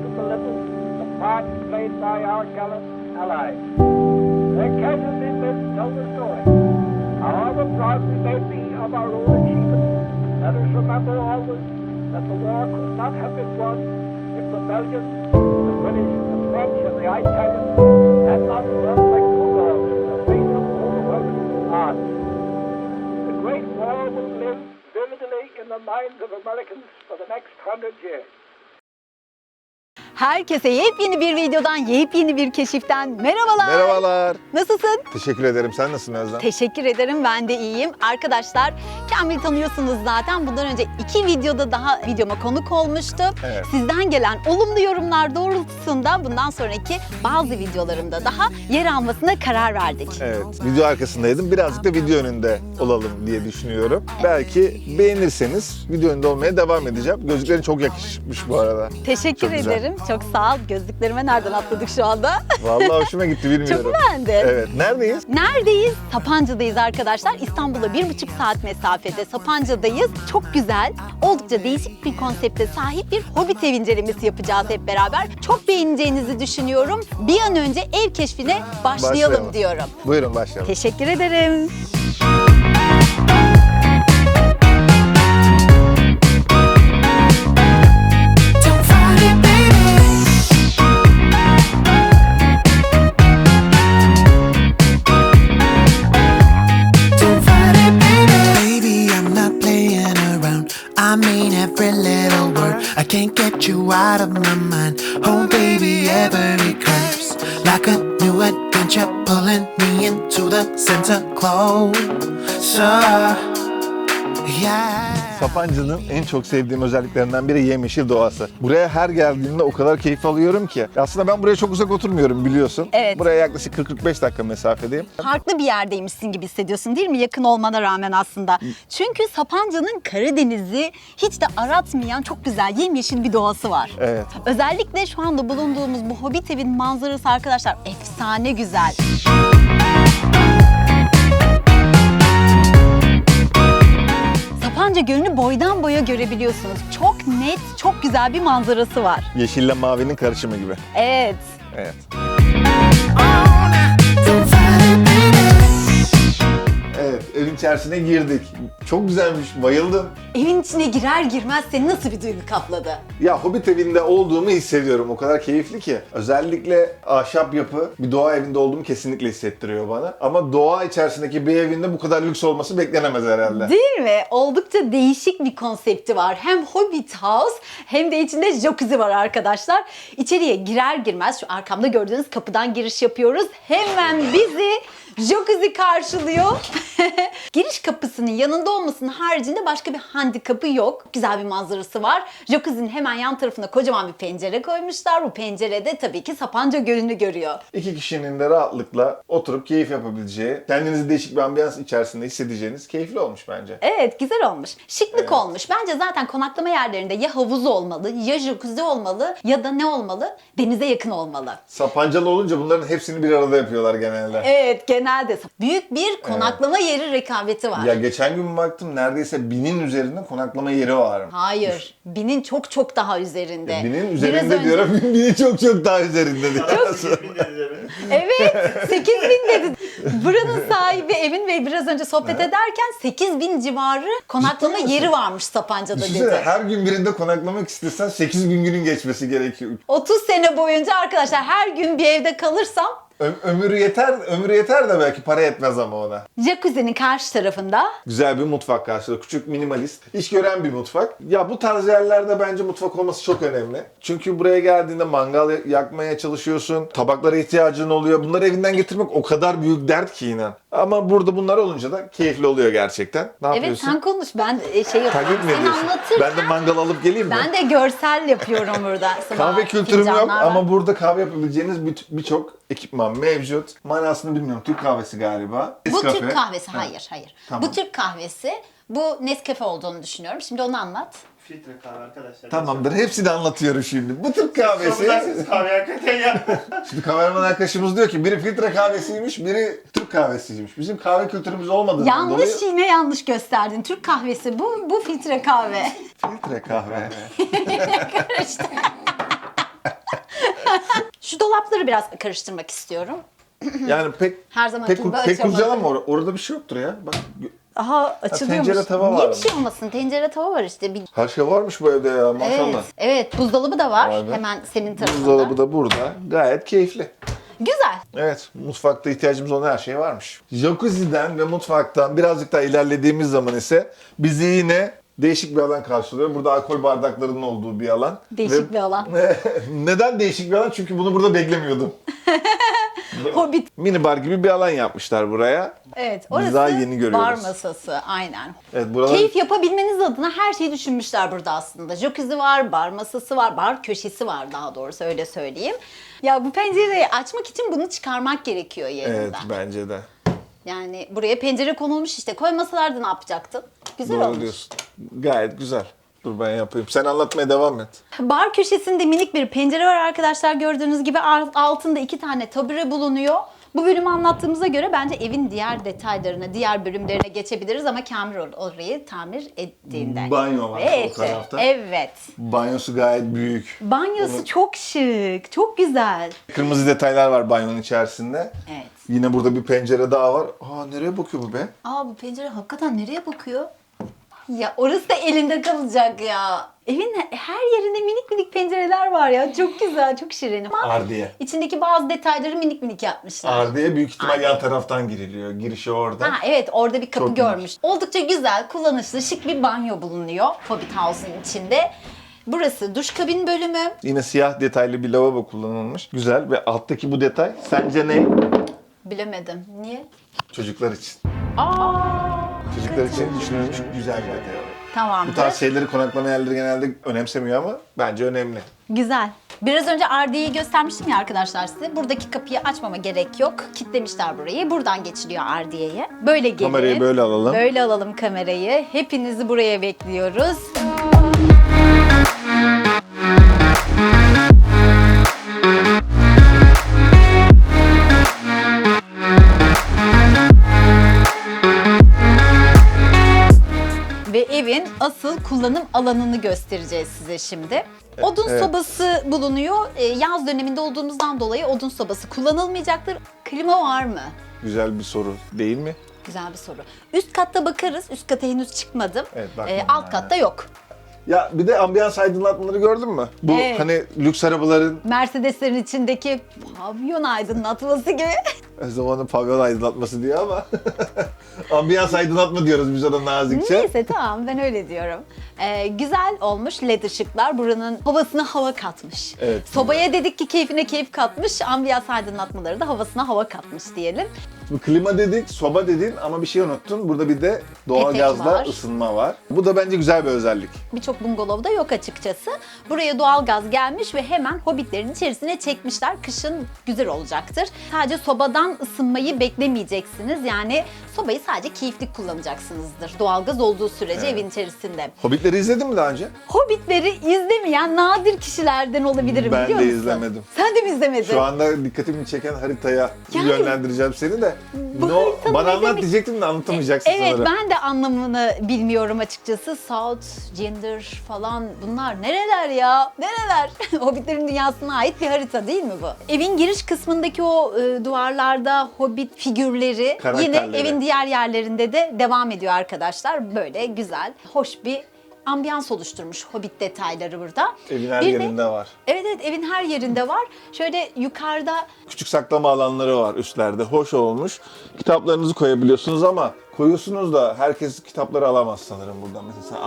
to belittle the part played by our gallant allies. Their casualties then tell the story. However proud we may be of our own achievements, let us remember always that the war could not have been won if the Belgians, the British, the French, and the Italians had not run like bulldogs in the face of overwhelming odds. The Great War will live vividly in the minds of Americans for the next hundred years. Herkese yepyeni bir videodan, yepyeni bir keşiften merhabalar. Merhabalar. Nasılsın? Teşekkür ederim. Sen nasılsın Özlem? Teşekkür ederim ben de iyiyim. Arkadaşlar Kamil'i tanıyorsunuz zaten. Bundan önce iki videoda daha videoma konuk olmuştu. Evet. Sizden gelen olumlu yorumlar doğrultusunda bundan sonraki bazı videolarımda daha yer almasına karar verdik. Evet, video arkasındaydım. Birazcık da video önünde olalım diye düşünüyorum. Belki beğenirseniz video önünde olmaya devam edeceğim. Gözlüklerin çok yakışmış bu arada. Teşekkür Çok güzel. ederim. Çok sağ ol. Gözlüklerime nereden atladık şu anda? Vallahi hoşuma gitti bilmiyorum. Çok beğendim. Evet, neredeyiz? Neredeyiz? Sapanca'dayız arkadaşlar. İstanbul'a bir buçuk saat mesafede Sapanca'dayız. Çok güzel, oldukça değişik bir konsepte sahip bir hobbit ev incelemesi yapacağız hep beraber. Çok beğeneceğinizi düşünüyorum. Bir an önce ev keşfine başlayalım, Başlayalım. diyorum. Buyurun başlayalım. Teşekkür ederim. Mean every little word. I can't get you out of my mind. Oh, baby, every curse like a new adventure pulling me into the center closer. Yeah. Sapanca'nın en çok sevdiğim özelliklerinden biri yemyeşil doğası. Buraya her geldiğimde o kadar keyif alıyorum ki. Aslında ben buraya çok uzak oturmuyorum biliyorsun. Evet. Buraya yaklaşık 40-45 dakika mesafedeyim. Farklı bir yerdeymişsin gibi hissediyorsun değil mi? Yakın olmana rağmen aslında. Çünkü Sapanca'nın Karadeniz'i hiç de aratmayan çok güzel yemyeşil bir doğası var. Evet. Özellikle şu anda bulunduğumuz bu Hobbit evin manzarası arkadaşlar efsane güzel. Sapanca Gölü'nü boydan boya görebiliyorsunuz. Çok net, çok güzel bir manzarası var. Yeşille mavinin karışımı gibi. Evet. Evet. Evin içerisine girdik. Çok güzelmiş, bayıldım. Evin içine girer girmez seni nasıl bir duygu kapladı? Ya Hobbit evinde olduğumu hissediyorum. O kadar keyifli ki. Özellikle ahşap yapı bir doğa evinde olduğumu kesinlikle hissettiriyor bana. Ama doğa içerisindeki bir evinde bu kadar lüks olması beklenemez herhalde. Değil mi? Oldukça değişik bir konsepti var. Hem Hobbit House hem de içinde jacuzzi var arkadaşlar. İçeriye girer girmez şu arkamda gördüğünüz kapıdan giriş yapıyoruz. Hemen bizi jacuzzi karşılıyor. giriş kapısının yanında olmasının haricinde başka bir handikapı yok. Güzel bir manzarası var. Jacuzzi'nin hemen yan tarafına kocaman bir pencere koymuşlar. Bu pencerede tabii ki Sapanca Gölü'nü görüyor. İki kişinin de rahatlıkla oturup keyif yapabileceği, kendinizi değişik bir ambiyans içerisinde hissedeceğiniz keyifli olmuş bence. Evet güzel olmuş. Şıklık olmuş. Bence zaten konaklama yerlerinde ya havuz olmalı, ya jacuzzi olmalı ya da ne olmalı? Denize yakın olmalı. Sapancalı olunca bunların hepsini bir arada yapıyorlar genelde. Evet genelde büyük bir konaklama yeri rekabeti var. Ya geçen gün baktım neredeyse binin üzerinde konaklama yeri var. Hayır. Binin çok çok daha üzerinde. Binin Biraz üzerinde önce- diyorum, binin çok çok daha üzerinde diyor. Evet 8 bin dedi. Buranın sahibi Emin Bey biraz önce sohbet ederken 8 bin civarı konaklama yeri varmış Sapanca'da Düşünsene dedi. her gün birinde konaklamak istesen 8 bin günün geçmesi gerekiyor. 30 sene boyunca arkadaşlar her gün bir evde kalırsam Ö- ömür yeter, ömür yeter de belki para yetmez ama ona. jacuzzi'nin karşı tarafında Güzel bir mutfak karşıda. Küçük, minimalist, iş gören bir mutfak. Ya bu tarz yerlerde bence mutfak olması çok önemli. Çünkü buraya geldiğinde mangal yakmaya çalışıyorsun. Tabaklara ihtiyacın oluyor. Bunları evinden getirmek o kadar büyük dert ki inan. Ama burada bunlar olunca da keyifli oluyor gerçekten. Ne Evet yapıyorsun? sen konuş ben e, şey yapıyorum. Takip mi Sen anlatırken Ben de mangal alıp geleyim mi? ben de görsel yapıyorum burada. Kahve kültürüm yok var. ama burada kahve yapabileceğiniz bir- birçok ekipman mevcut. Manasını bilmiyorum. Türk kahvesi galiba. bu Nescafe. Türk kahvesi Ha. hayır hayır. Tamam. Bu Türk kahvesi Bu Nescafe olduğunu düşünüyorum. Şimdi onu anlat. Filtre kahve arkadaşlar. Tamamdır. Hepsini anlatıyorum şimdi. Bu Türk kahvesi. Kahvesi. kahve hakikaten ya. Şimdi kameraman arkadaşımız diyor ki biri filtre kahvesiymiş, biri Türk kahvesiymiş. Bizim kahve kültürümüz olmadığından Yanlış dolayı... yine yanlış gösterdin. Türk kahvesi bu, bu filtre kahve. Filtre kahve. Karıştı. Şu dolapları biraz karıştırmak istiyorum. Yani pek Her zaman pek, pek kurcalama or- orada bir şey yoktur ya. Bak Aha açılıyormuş. tencere tava Niye var bir şey olmasın? Tencere tava var işte. Bir... her şey varmış bu evde ya maşallah. Evet, evet buzdolabı da var. Vay be. Hemen senin tarafında. Buzdolabı da burada. Gayet keyifli. Güzel. Evet, mutfakta ihtiyacımız olan her şey varmış. Jacuzzi'den ve mutfaktan birazcık daha ilerlediğimiz zaman ise bizi yine değişik bir alan karşılıyor. Burada alkol bardaklarının olduğu bir alan. Değişik Ve- bir alan. Neden değişik bir alan? Çünkü bunu burada beklemiyordum. Hobbit. Mini bar gibi bir alan yapmışlar buraya. Evet, Biz orası daha yeni görüyoruz. bar masası. Aynen. Evet, buralar Keyif yapabilmeniz adına her şeyi düşünmüşler burada aslında. Jacuzzi var, bar masası var, bar köşesi var daha doğrusu öyle söyleyeyim. Ya bu pencereyi açmak için bunu çıkarmak gerekiyor yerinden. Evet, bence de. Yani buraya pencere konulmuş işte. Koymasalardı ne yapacaktın? Güzel Doğru olmuş. diyorsun. Gayet güzel. Dur ben yapayım. Sen anlatmaya devam et. Bar köşesinde minik bir pencere var arkadaşlar. Gördüğünüz gibi altında iki tane tabure bulunuyor. Bu bölümü anlattığımıza göre bence evin diğer detaylarına, diğer bölümlerine geçebiliriz ama Kamil or- orayı tamir ettiğinde. Banyo var Evet, tarafta. Evet. Banyosu gayet büyük. Banyosu çok şık, çok güzel. Kırmızı detaylar var banyonun içerisinde. Evet. Yine burada bir pencere daha var. Aa nereye bakıyor bu be? Aa bu pencere hakikaten nereye bakıyor? Ya orası da elinde kalacak ya. Evin her yerinde minik minik pencereler var ya. Çok güzel, çok şirin. Ama Ardiye. içindeki bazı detayları minik minik yapmışlar. Ardiye büyük ihtimal yan taraftan giriliyor. Girişi orada. Ha evet orada bir kapı Çok görmüş. Oldukça güzel, kullanışlı, şık bir banyo bulunuyor Hobbit House'un içinde. Burası duş kabin bölümü. Yine siyah detaylı bir lavabo kullanılmış. Güzel ve alttaki bu detay sence ne? Bilemedim. Niye? Çocuklar için. Aa. Çocuklar için düşünülmüş güzel bir detay. Bu Tamamdır. tarz şeyleri konaklama yerleri genelde önemsemiyor ama bence önemli. Güzel. Biraz önce Ardiye'yi göstermiştim ya arkadaşlar size. Buradaki kapıyı açmama gerek yok. Kitlemişler burayı. Buradan geçiliyor Ardiye'ye. Böyle gelin. Kamerayı böyle alalım. Böyle alalım kamerayı. Hepinizi buraya bekliyoruz. Evin asıl kullanım alanını göstereceğiz size şimdi. Odun evet. sobası bulunuyor. Ee, Yaz döneminde olduğumuzdan dolayı odun sobası kullanılmayacaktır. Klima var mı? Güzel bir soru değil mi? Güzel bir soru. Üst katta bakarız. Üst kata henüz çıkmadım. Evet, bakmadım Ee, alt katta yok. Ya bir de ambiyans aydınlatmaları gördün mü? Bu Evet. hani lüks arabaların Mercedeslerin içindeki pavyon aydınlatması gibi. o zamanın pavyon aydınlatması diyor ama ambiyans aydınlatma diyoruz biz ona nazikçe. Neyse tamam ben öyle diyorum. Ee, güzel olmuş led ışıklar buranın havasına hava katmış. Evet. Sobaya dedik ki keyfine keyif katmış. Ambiyans aydınlatmaları da havasına hava katmış diyelim. Klima dedik, soba dedin ama bir şey unuttun. Burada bir de doğal Petek gazla var. ısınma var. Bu da bence güzel bir özellik. Birçok bungalovda yok açıkçası. Buraya doğalgaz gelmiş ve hemen hobbitlerin içerisine çekmişler. Kışın güzel olacaktır. Sadece sobadan ısınmayı beklemeyeceksiniz. Yani sobayı sadece keyifli kullanacaksınızdır. Doğalgaz olduğu sürece evin içerisinde. Hobbitleri izledin mi daha önce? Hobbitleri izlemeyen nadir kişilerden olabilirim Ben biliyor de musun? izlemedim. Sen de mi izlemedin? Şu anda dikkatimi çeken haritaya Yani- yönlendireceğim seni de. No, haritanın bana anlat diyecektim de anlatamayacaksın Evet sanırım. ben de anlamını bilmiyorum açıkçası. South, Gender falan bunlar nereler ya? Nereler? Hobbitlerin dünyasına ait bir harita değil mi bu? Evin giriş kısmındaki o e, duvarlarda hobbit figürleri yine evin diğer yerlerinde de devam ediyor arkadaşlar. Böyle güzel, hoş bir ambiyans oluşturmuş hobbit detayları burada. Evin her Bir de- yerinde var. Evet evet evin her yerinde var. Şöyle yukarıda Küçük saklama alanları var üstlerde. Hoş olmuş. Kitaplarınızı koyabiliyorsunuz ama koyuyorsunuz da herkes kitapları alamaz sanırım buradan. Mesela sen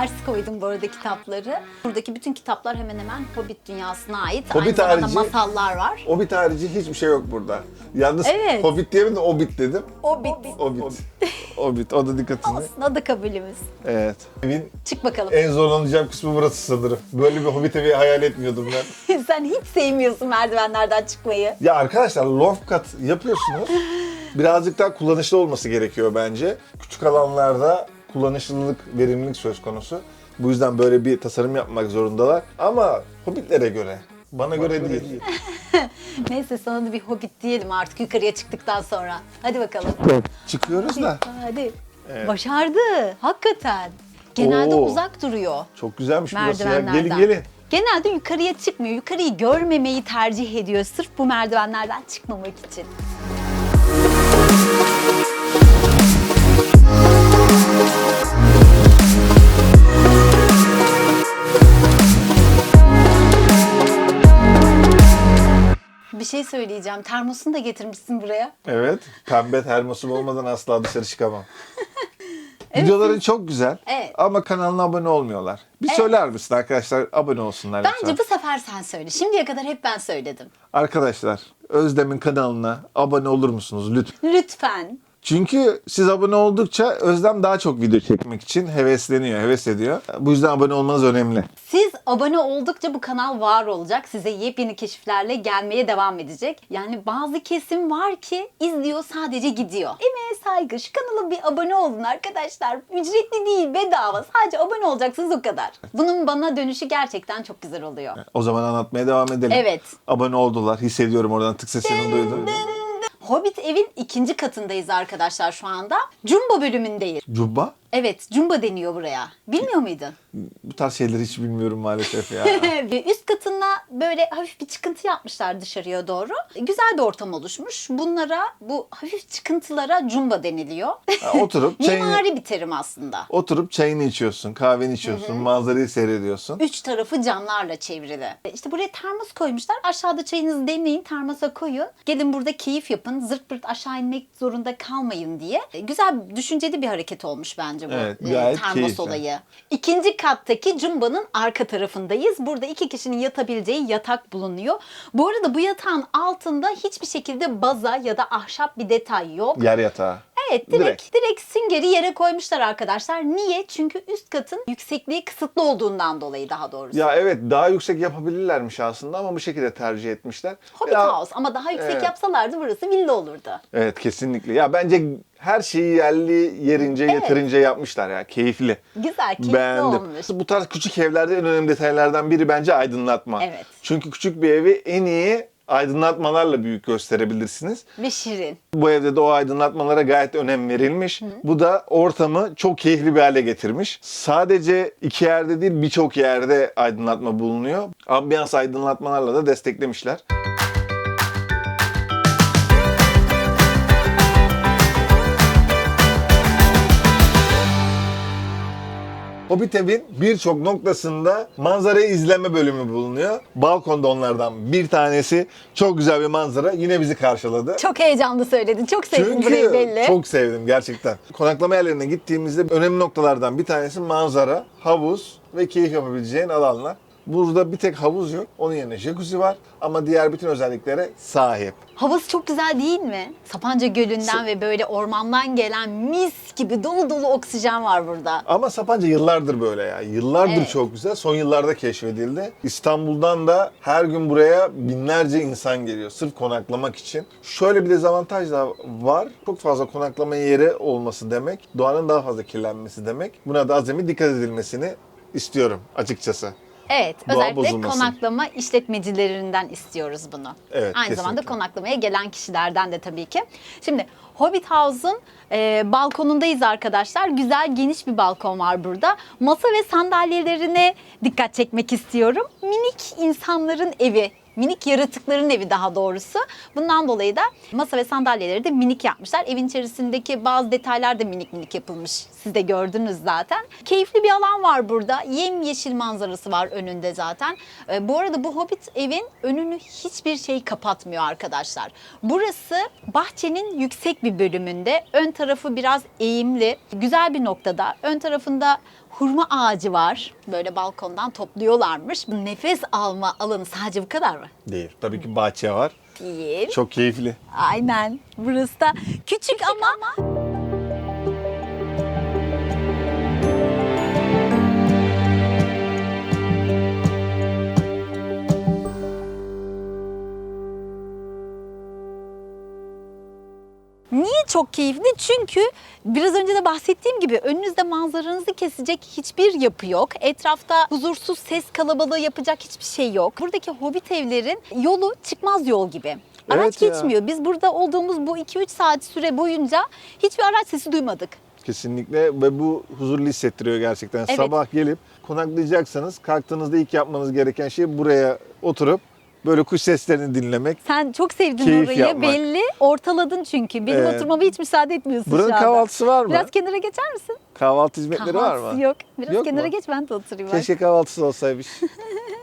Ters koydum bu arada kitapları. Buradaki bütün kitaplar hemen hemen Hobbit dünyasına ait. Hobbit Aynı harici- masallar var. Hobbit harici hiçbir şey yok burada. Yalnız Evet. Hobbit diyemedim de Hobbit dedim. Hobbit. Hobbit. Hobbit. O da dikkatini. Olsun o da kabulümüz. Evet. Evin Çık bakalım. en zorlanacağım kısmı burası sanırım. Böyle bir Hobbit evi hayal etmiyordum ben. Sen hiç sevmiyorsun merdivenlerden çıkmayı. Ya arkadaşlar loft kat yapıyorsunuz. Birazcık daha kullanışlı olması gerekiyor bence. Küçük alanlarda kullanışlılık, verimlilik söz konusu. Bu yüzden böyle bir tasarım yapmak zorundalar. Ama hobbitlere göre. Bana göre değil. Neyse sana da bir hobbit diyelim artık yukarıya çıktıktan sonra. Hadi bakalım. Çıkıyoruz da. Hadi. Evet. Başardı. Hakikaten. Genelde Oo. uzak duruyor Çok güzelmiş burası ya. merdivenlerden. Gelin gelin. Genelde yukarıya çıkmıyor. Yukarıyı görmemeyi tercih ediyor sırf bu merdivenlerden çıkmamak için. Şey söyleyeceğim. Termosunu da getirmişsin buraya. Evet. Pembe termosum olmadan asla dışarı çıkamam. Videoların çok güzel Evet. ama kanalına abone olmuyorlar. Bir söyler misin arkadaşlar abone olsunlar lütfen. Bence bu sefer sen söyle. Şimdiye kadar hep ben söyledim. Arkadaşlar Özlem'in kanalına abone olur musunuz lütfen? Lütfen. Çünkü siz abone oldukça Özlem daha çok video çekmek için hevesleniyor, heves ediyor. Bu yüzden abone olmanız önemli. Siz abone oldukça bu kanal var olacak. Size yepyeni keşiflerle gelmeye devam edecek. Yani bazı kesim var ki izliyor sadece gidiyor. Emeğe saygı. Şu kanala bir abone olun arkadaşlar. Ücretli değil bedava. Sadece abone olacaksınız o kadar. Bunun bana dönüşü gerçekten çok güzel oluyor. O zaman anlatmaya devam edelim. Evet. Abone oldular. Hissediyorum oradan tık sesini duydum. Hobbit evin ikinci katındayız arkadaşlar şu anda. Jumbo bölümündeyiz. Cubba? Evet Jumbo deniyor buraya. Bilmiyor muydun? Bu tarz şeyleri hiç bilmiyorum maalesef ya. Üst katında böyle hafif bir çıkıntı yapmışlar dışarıya doğru. Güzel bir ortam oluşmuş. Bunlara bu hafif çıkıntılara cumba deniliyor. Ha, oturup çayını, Mimari bir terim aslında. oturup çayını içiyorsun, kahveni içiyorsun, manzarayı seyrediyorsun. Üç tarafı camlarla çevrili. İşte buraya termos koymuşlar. Aşağıda çayınızı demleyin, termosa koyun. Gelin burada keyif yapın. Zırt pırt aşağı inmek zorunda kalmayın diye. Güzel, düşünceli bir hareket olmuş bence bu Evet, e, gayet termos keyifli. olayı. İkinci kattaki Cumba'nın arka tarafındayız. Burada iki kişinin yatabileceği yatak bulunuyor. Bu arada bu yatağın altında hiçbir şekilde baza ya da ahşap bir detay yok. Yer yatağı. Evet direkt, Direkt. direkt süngeri yere koymuşlar arkadaşlar. Niye? Çünkü üst katın yüksekliği kısıtlı olduğundan dolayı daha doğrusu. Ya evet daha yüksek yapabilirlermiş aslında ama bu şekilde tercih etmişler. Hobbit Ya- House ama daha yüksek Evet. yapsalardı burası villa olurdu. Evet kesinlikle. Ya bence her şeyi yerli yerince yeterince yapmışlar ya. Keyifli. Güzel, keyifli Beğendim. olmuş. Bu tarz küçük evlerde en önemli detaylardan biri bence aydınlatma. Evet. Çünkü küçük bir evi en iyi aydınlatmalarla büyük gösterebilirsiniz. Ve şirin. Bu evde de o aydınlatmalara gayet önem verilmiş. Bu da ortamı çok keyifli bir hale getirmiş. Sadece iki yerde değil birçok yerde aydınlatma bulunuyor. Ambiyans aydınlatmalarla da desteklemişler. Hobbit evin birçok noktasında manzara izleme bölümü bulunuyor. Balkonda onlardan bir tanesi. Çok güzel bir manzara. Yine bizi karşıladı. Çok heyecanlı söyledin. Çok sevdin burayı belli. çok sevdim gerçekten. Konaklama yerlerine gittiğimizde önemli noktalardan bir tanesi manzara, havuz ve keyif yapabileceğin alanlar. Burada bir tek havuz yok. Onun yerine jacuzzi var ama diğer bütün özelliklere sahip. Havası çok güzel değil mi? Sapanca Gölü'nden ve böyle ormandan gelen mis gibi dolu dolu oksijen var burada. Ama Sapanca yıllardır böyle ya. Yıllardır Evet. çok güzel. Son yıllarda keşfedildi. İstanbul'dan da her gün buraya binlerce insan geliyor. Sırf konaklamak için. Şöyle bir dezavantaj da var. Çok fazla konaklama yeri olması demek. Doğanın daha fazla kirlenmesi demek. Buna da azami dikkat edilmesini istiyorum açıkçası. Evet, Doğa özellikle bozulmasın. konaklama işletmecilerinden istiyoruz bunu. Evet, Aynı zamanda kesinlikle. konaklamaya gelen kişilerden de tabii ki. Şimdi Hobbit House'un e, balkonundayız arkadaşlar. Güzel geniş bir balkon var burada. Masa ve sandalyelerine dikkat çekmek istiyorum. Minik insanların evi. Minik yaratıkların evi daha doğrusu. Bundan dolayı da masa ve sandalyeleri de minik yapmışlar. Evin içerisindeki bazı detaylar da minik minik yapılmış. Siz de gördünüz zaten. Keyifli bir alan var burada. Yemyeşil manzarası var önünde zaten. Ee, bu arada bu Hobbit evin önünü hiçbir şey kapatmıyor arkadaşlar. Burası bahçenin yüksek bir bölümünde. Ön tarafı biraz eğimli. Güzel bir noktada. Ön tarafında hurma ağacı var. Böyle balkondan topluyorlarmış. Bu nefes alma alanı sadece bu kadar mı? Değil. Tabii ki bahçe var. Değil. Çok keyifli. Aynen. Burası da küçük, ama, Niye çok keyifli? Çünkü biraz önce de bahsettiğim gibi önünüzde manzaranızı kesecek hiçbir yapı yok. Etrafta huzursuz ses kalabalığı yapacak hiçbir şey yok. Buradaki hobbit evlerin yolu çıkmaz yol gibi. Araç Evet ya. geçmiyor. Biz burada olduğumuz bu 2-3 saat süre boyunca hiçbir araç sesi duymadık. Kesinlikle ve bu huzurlu hissettiriyor gerçekten. Evet. Sabah gelip konaklayacaksanız kalktığınızda ilk yapmanız gereken şey buraya oturup böyle kuş seslerini dinlemek. Sen çok sevdin orayı. yapmak. Belli. Ortaladın çünkü. Benim Evet. oturmama hiç müsaade etmiyorsun Buranın şu anda. kahvaltısı var mı? Biraz kenara geçer misin? Kahvaltı hizmetleri var Kahvaltısı mı? yok. Biraz Yok kenara mu? geç ben de oturayım. Keşke kahvaltısı olsaymış.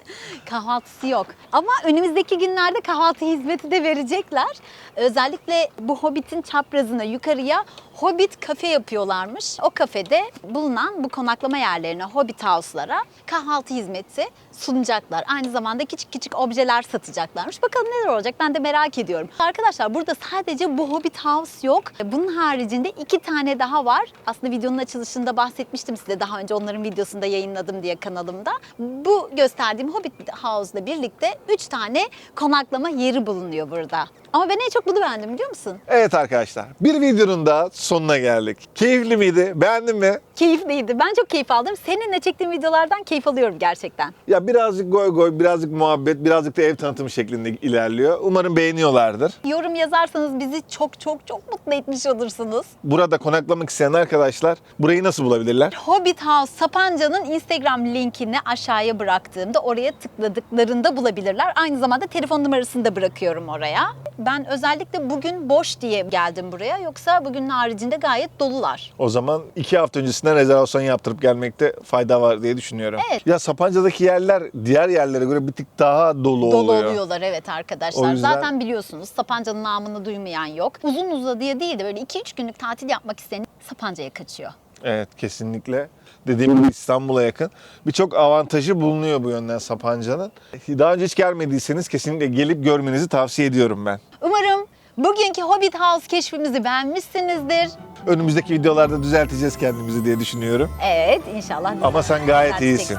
Kahvaltısı yok. Ama önümüzdeki günlerde kahvaltı hizmeti de verecekler. Özellikle bu Hobbit'in çaprazına yukarıya Hobbit kafe yapıyorlarmış. O kafede bulunan bu konaklama yerlerine, Hobbit House'lara kahvaltı hizmeti sunacaklar. Aynı zamanda küçük küçük objeler satacaklarmış. Bakalım neler olacak ben de merak ediyorum. Arkadaşlar burada sadece bu Hobbit House yok. Bunun haricinde iki tane daha var. Aslında videonun açılışında bahsetmiştim size daha önce onların videosunu da yayınladım diye kanalımda. Bu gösterdiğim Hobbit House'la birlikte üç tane konaklama yeri bulunuyor burada. Ama ben en çok bunu beğendim biliyor musun? evet arkadaşlar bir videonun daha sonuna geldik. Keyifli miydi? Beğendin mi? Keyifliydi. Ben çok keyif aldım. Seninle çektiğim videolardan keyif alıyorum gerçekten. Ya birazcık goy goy, birazcık muhabbet, birazcık da ev tanıtımı şeklinde ilerliyor. Umarım beğeniyorlardır. Yorum yazarsanız bizi çok çok çok mutlu etmiş olursunuz. Burada konaklamak isteyen arkadaşlar burayı nasıl bulabilirler? Hobbit House Sapanca'nın Instagram linkini aşağıya bıraktığımda oraya tıkladıklarında bulabilirler. Aynı zamanda telefon numarasını da bırakıyorum oraya. Ben özellikle bugün boş diye geldim buraya. Yoksa bugünün haricinde gayet dolular. O zaman iki hafta öncesinden rezervasyon yaptırıp gelmekte fayda var diye düşünüyorum. Evet. Ya Sapanca'daki yerler diğer yerlere göre bir tık daha dolu, Dolu oluyor. oluyorlar evet arkadaşlar. O yüzden- Zaten biliyorsunuz Sapanca'nın namını duymayan yok. Uzun uzadıya değil de böyle 2-3 günlük tatil yapmak isteyen Sapanca'ya kaçıyor. Evet kesinlikle. Dediğim gibi İstanbul'a yakın. Birçok avantajı bulunuyor bu yönden Sapanca'nın. Daha önce hiç gelmediyseniz kesinlikle gelip görmenizi tavsiye ediyorum ben. Umarım bugünkü Hobbit House keşfimizi beğenmişsinizdir. Önümüzdeki videolarda düzelteceğiz kendimizi diye düşünüyorum. Evet inşallah. Ama sen gayet iyisin.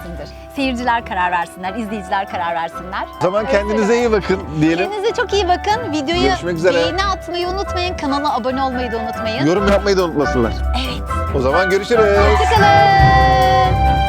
Seyirciler karar versinler, izleyiciler karar versinler. O zaman kendinize iyi bakın diyelim. Kendinize çok iyi bakın. Videoyu beğeni atmayı unutmayın. Kanala abone olmayı da unutmayın. Yorum yapmayı da unutmasınlar. Evet. O zaman görüşürüz. Hoşçakalın.